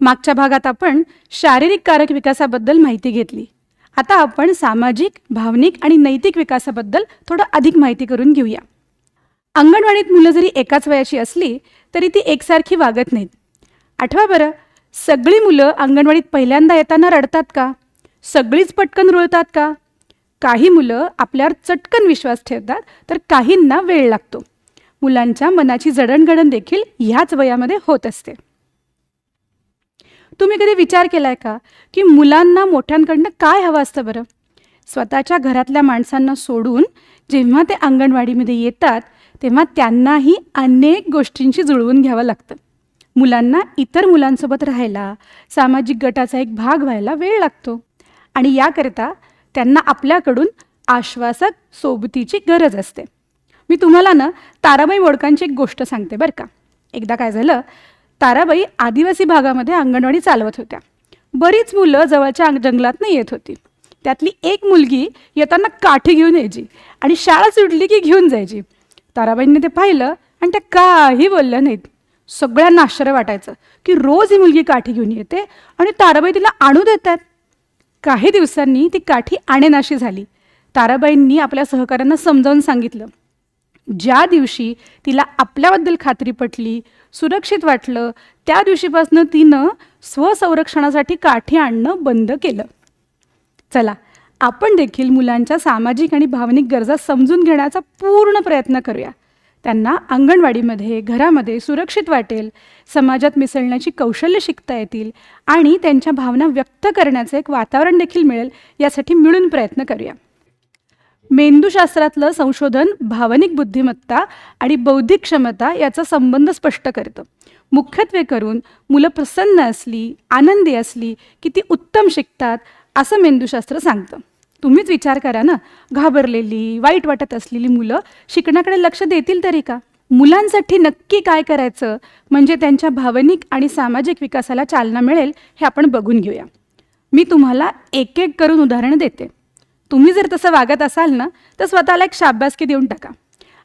मागच्या भागात आपण शारीरिक कारक विकासाबद्दल माहिती घेतली. आता आपण सामाजिक भावनिक आणि नैतिक विकासाबद्दल थोडं अधिक माहिती करून घेऊया. अंगणवाडीत मुलं जरी एकाच वयाची असली तरी ती एकसारखी वागत नाहीत. आठवा बरं सगळी मुलं अंगणवाडीत पहिल्यांदा येताना रडतात का? सगळीच पटकन रुळतात का? काही मुलं आपल्यावर चटकन विश्वास ठेवतात तर काहींना वेळ लागतो. मुलांच्या मनाची जडणघडण देखील ह्याच वयामध्ये होत असते. तुम्ही कधी विचार केलाय का की मुलांना मोठ्यांकडनं काय हवं असतं बरं? स्वतःच्या घरातल्या माणसांना सोडून जेव्हा ते अंगणवाडीमध्ये येतात तेव्हा त्यांनाही अनेक गोष्टींशी जुळवून घ्यावं लागतं. मुलांना इतर मुलांसोबत राहायला सामाजिक गटाचा एक भाग व्हायला वेळ लागतो. आणि याकरिता त्यांना आपल्याकडून आश्वासक सोबतीची गरज असते. मी तुम्हाला ना ताराबाई मोडकांची एक गोष्ट सांगते बरं का? एकदा काय झालं ताराबाई आदिवासी भागामध्ये अंगणवाडी चालवत होत्या. बरीच मुलं जवळच्या जंगलातनं येत होती. त्यातली एक मुलगी येताना काठी घेऊन यायची आणि शाळा सुटली की घेऊन जायची. ताराबाईंनी ते पाहिलं आणि त्या काही बोलल्या नाहीत. सगळ्यांना आश्चर्य वाटायचं की रोज ही मुलगी काठी घेऊन येते आणि ताराबाई तिला आणू देतात. काही दिवसांनी ती काठी आणेनाशी झाली. ताराबाईंनी आपल्या सहकाऱ्यांना समजावून सांगितलं. ज्या दिवशी तिला आपल्याबद्दल खात्री पटली सुरक्षित वाटलं त्या दिवशीपासून तिनं स्वसंरक्षणासाठी काठी आणणं बंद केलं. चला आपण देखील मुलांच्या सामाजिक आणि भावनिक गरजा समजून घेण्याचा पूर्ण प्रयत्न करूया. त्यांना अंगणवाडीमध्ये घरामध्ये सुरक्षित वाटेल समाजात मिसळण्याची कौशल्य शिकता येतील आणि त्यांच्या भावना व्यक्त करण्याचं एक वातावरण देखील मिळेल यासाठी मिळून प्रयत्न करूया. मेंदूशास्त्रातलं संशोधन भावनिक बुद्धिमत्ता आणि बौद्धिक क्षमता याचा संबंध स्पष्ट करतं. मुख्यत्वे करून मुलं प्रसन्न असली आनंदी असली की ती उत्तम शिकतात असं मेंदूशास्त्र सांगतं. तुम्हीच विचार करा ना घाबरलेली वाईट वाटत असलेली मुलं शिकण्याकडे लक्ष देतील तरी का? मुलांसाठी नक्की काय करायचं म्हणजे त्यांच्या भावनिक आणि सामाजिक विकासाला चालना मिळेल हे आपण बघून घेऊया. मी तुम्हाला एक एक करून उदाहरण देते. तुम्ही जर तसं वागत असाल ना तर स्वतःला एक शाबासकी देऊन टाका.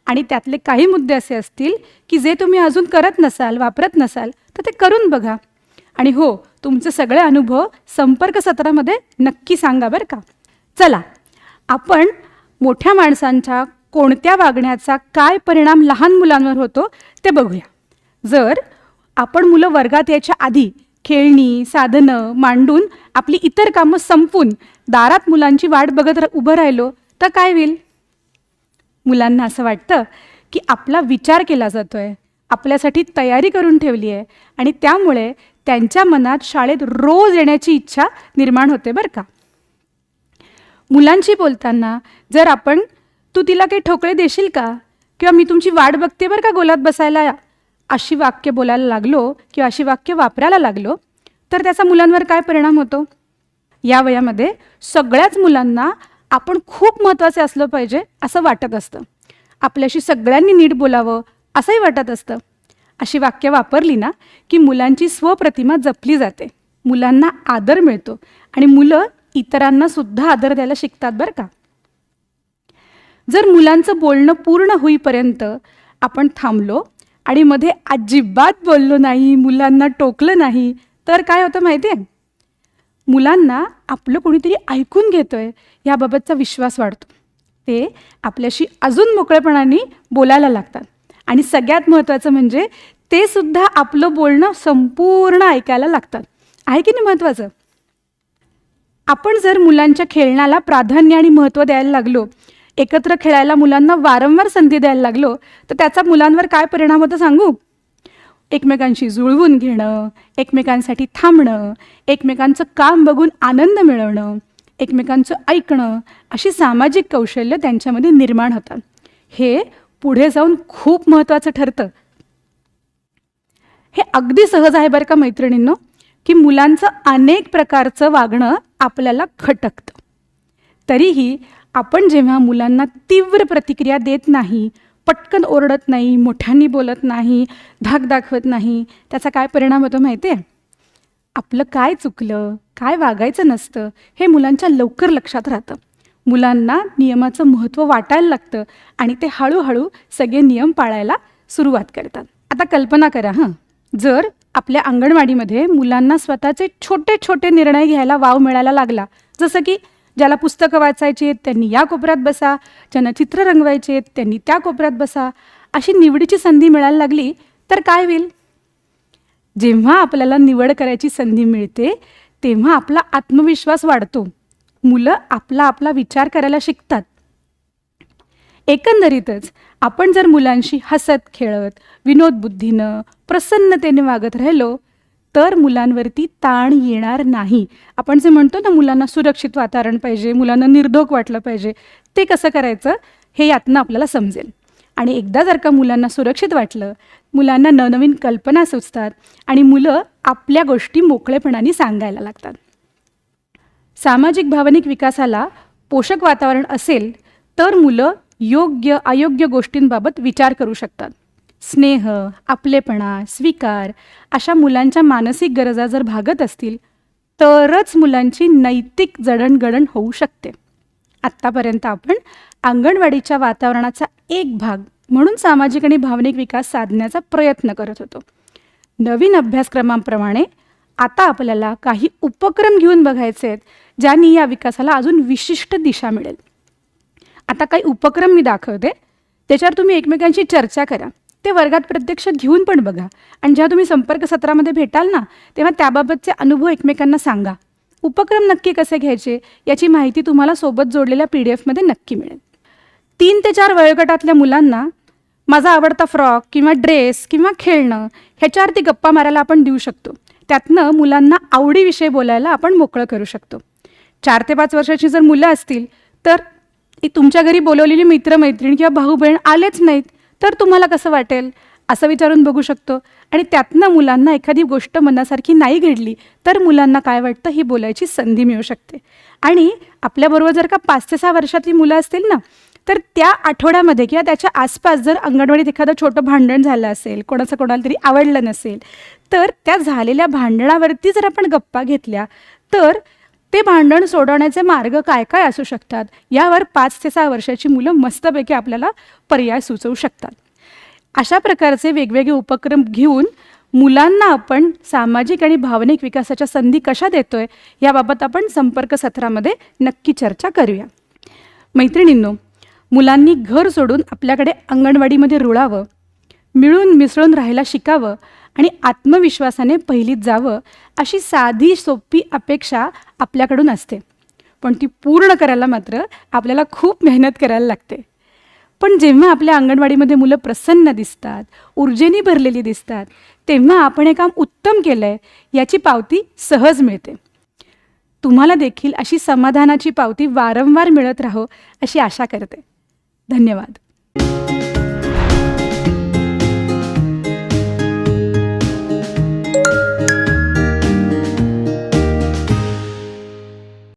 आणि त्यातले काही मुद्दे असे असतील की जे तुम्ही अजून करत नसाल वापरत नसाल तर ते करून बघा. आणि हो तुमचे सगळे अनुभव संपर्क सत्रामध्ये नक्की सांगा बरं का. चला आपण मोठ्या माणसांच्या कोणत्या वागण्याचा काय परिणाम लहान मुलांवर होतो ते बघूया. जर आपण मुलं वर्गात यायच्या आधी खेळणी साधनं मांडून आपली इतर कामं संपून दारात मुलांची वाट बघत रा- उभं राहिलो तर काय होईल? मुलांना असं वाटतं की आपला विचार केला जातो आहे आपल्यासाठी तयारी करून ठेवली आहे आणि त्यामुळे त्यांच्या मनात शाळेत रोज येण्याची इच्छा निर्माण होते बरं का. मुलांशी बोलताना जर आपण तू तिला काही ठोकळे देशील का? किंवा मी तुमची वाट बघते बरं का गोलात बसायला? अशी वाक्य बोलायला लागलो किंवा अशी वाक्य वापरायला लागलो तर त्याचा मुलांवर काय परिणाम होतो? या वयामध्ये सगळ्याच मुलांना आपण खूप महत्त्वाचे असलं पाहिजे असं वाटत असतं. आपल्याशी सगळ्यांनी नीट बोलावं असंही वाटत असतं. अशी वाक्य वापरली ना की मुलांची स्वप्रतिमा जपली जाते. मुलांना आदर मिळतो आणि मुलं इतरांना सुद्धा आदर द्यायला शिकतात बरं का? जर मुलांचं बोलणं पूर्ण होईपर्यंत आपण थांबलो आणि मध्ये अजिबात बोललो नाही मुलांना टोकलं नाही. तर काय होतं माहिती आहे मुलांना आपलं कोणीतरी ऐकून घेतोय याबाबतचा विश्वास वाढतो. ते आपल्याशी अजून मोकळेपणाने बोलायला लागतात. आणि सगळ्यात महत्त्वाचं म्हणजे ते सुद्धा आपलं बोलणं संपूर्ण ऐकायला लागतात. आहे की नाही महत्त्वाचं? आपण जर मुलांच्या खेळण्याला प्राधान्य आणि महत्त्व द्यायला लागलो एकत्र खेळायला मुलांना वारंवार संधी द्यायला लागलो तर त्याचा मुलांवर काय परिणाम होतो सांगू? एकमेकांशी जुळवून घेणं एकमेकांसाठी थांबणं एकमेकांचं काम बघून आनंद मिळवणं एकमेकांचं ऐकणं अशी सामाजिक कौशल्य त्यांच्यामध्ये निर्माण होतात. हे पुढे जाऊन खूप महत्त्वाचं ठरतं. हे अगदी सहज आहे बरं का मैत्रिणींनो की मुलांचं अनेक प्रकारचं वागणं आपल्याला खटकतं. तरीही आपण जेव्हा मुलांना तीव्र प्रतिक्रिया देत नाही पटकन ओरडत नाही मोठ्यांनी बोलत नाही धाक दाखवत नाही त्याचा काय परिणाम होतो माहिती आहे आपलं काय चुकलं काय वागायचं नसतं हे मुलांच्या लवकर लक्षात राहतं. मुलांना नियमाचं महत्त्व वाटायला लागतं आणि ते हळूहळू सगळे नियम पाळायला सुरुवात करतात. आता कल्पना करा हां. जर आपल्या अंगणवाडीमध्ये मुलांना स्वतःचे छोटे छोटे निर्णय घ्यायला वाव मिळायला लागला जसं की ज्याला पुस्तकं वाचायची आहेत त्यांनी या कोपऱ्यात बसा. ज्यांना चित्र रंगवायचे आहेत त्यांनी त्या कोपऱ्यात बसा. अशी निवडीची संधी मिळायला लागली तर काय होईल? जेव्हा आपल्याला निवड करायची संधी मिळते तेव्हा आपला आत्मविश्वास वाढतो. मुलं आपला आपला विचार करायला शिकतात. एकंदरीतच आपण जर मुलांशी हसत खेळत विनोदबुद्धीनं प्रसन्नतेने वागत राहिलो तर मुलांवरती ताण येणार नाही. आपण जे म्हणतो ना मुलांना सुरक्षित वातावरण पाहिजे मुलांना निर्धोक वाटलं पाहिजे ते कसं करायचं? हे यातनं आपल्याला समजेल. आणि एकदा जर का मुलांना सुरक्षित वाटलं मुलांना नवनवीन कल्पना सुचतात आणि मुलं आपल्या गोष्टी मोकळेपणाने सांगायला लागतात. सामाजिक भावनिक विकासाला पोषक वातावरण असेल तर मुलं योग्य अयोग्य गोष्टींबाबत विचार करू शकतात. स्नेह आपलेपणा स्वीकार अशा मुलांच्या मानसिक गरजा जर भागत असतील तरच मुलांची नैतिक जडणघडण होऊ शकते. आत्तापर्यंत आपण अंगणवाडीच्या वातावरणाचा एक भाग म्हणून सामाजिक आणि भावनिक विकास साधण्याचा प्रयत्न करत होतो. नवीन अभ्यासक्रमांप्रमाणे आता आपल्याला काही उपक्रम घेऊन बघायचे आहेत ज्यांनी या विकासाला अजून विशिष्ट दिशा मिळेल. आता काही उपक्रम मी दाखवते त्याच्यावर तुम्ही एकमेकांशी चर्चा करा. ते वर्गात प्रत्यक्ष घेऊन पण बघा. आणि जेव्हा तुम्ही संपर्क सत्रामध्ये भेटाल ना तेव्हा त्याबाबतचे अनुभव एकमेकांना सांगा. उपक्रम नक्की कसे घ्यायचे याची माहिती तुम्हाला सोबत जोडलेल्या पी डी एफमध्ये नक्की मिळेल. तीन ते चार वयोगटातल्या मुलांना माझा आवडता फ्रॉक किंवा ड्रेस किंवा खेळणं ह्याच्यावरती गप्पा मारायला आपण देऊ शकतो. त्यातनं मुलांना आवडीविषयी बोलायला आपण मोकळं करू शकतो. चार ते पाच वर्षाची जर मुलं असतील तर तुमच्या घरी बोलवलेली मित्रमैत्रीण किंवा भाऊ बहीण आलेच नाहीत. तर तुम्हाला कसं वाटेल? असं विचारून बघू शकतो. आणि त्यातनं मुलांना एखादी गोष्ट मनासारखी नाही घडली तर मुलांना काय वाटतं ही बोलायची संधी मिळू शकते. आणि आपल्याबरोबर जर का पाच ते सहा वर्षातली मुलं असतील ना तर त्या आठवड्यामध्ये किंवा त्याच्या आसपास जर अंगणवाडीत एखादं छोटं भांडण झालं असेल कोणाचं कोणाला तरी आवडलं नसेल तर त्या झालेल्या भांडणावरती जर आपण गप्पा घेतल्या तर ते भांडण सोडवण्याचे मार्ग काय काय असू शकतात? यावर पाच ते सहा वर्षाची मुलं मस्तपैकी आपल्याला पर्याय सुचवू शकतात. अशा प्रकारचे वेगवेगळे उपक्रम घेऊन मुलांना आपण सामाजिक आणि भावनिक विकासाच्या संधी कशा देतोय याबाबत आपण संपर्क सत्रामध्ये नक्की चर्चा करूया. मैत्रिणींनो मुलांनी घर सोडून आपल्याकडे अंगणवाडीमध्ये रुळावं मिळून मिसळून राहायला शिकावं आणि आत्मविश्वासाने पहिलीत जावं अशी साधी सोपी अपेक्षा आपल्याकडून असते. पण ती पूर्ण करायला मात्र आपल्याला खूप मेहनत करायला लागते. पण जेव्हा आपल्या अंगणवाडीमध्ये मुलं प्रसन्न दिसतात ऊर्जेने भरलेली दिसतात तेव्हा आपण हे काम उत्तम केलं आहे याची पावती सहज मिळते. तुम्हाला देखील अशी समाधानाची पावती वारंवार मिळत राहो अशी आशा करते. धन्यवाद.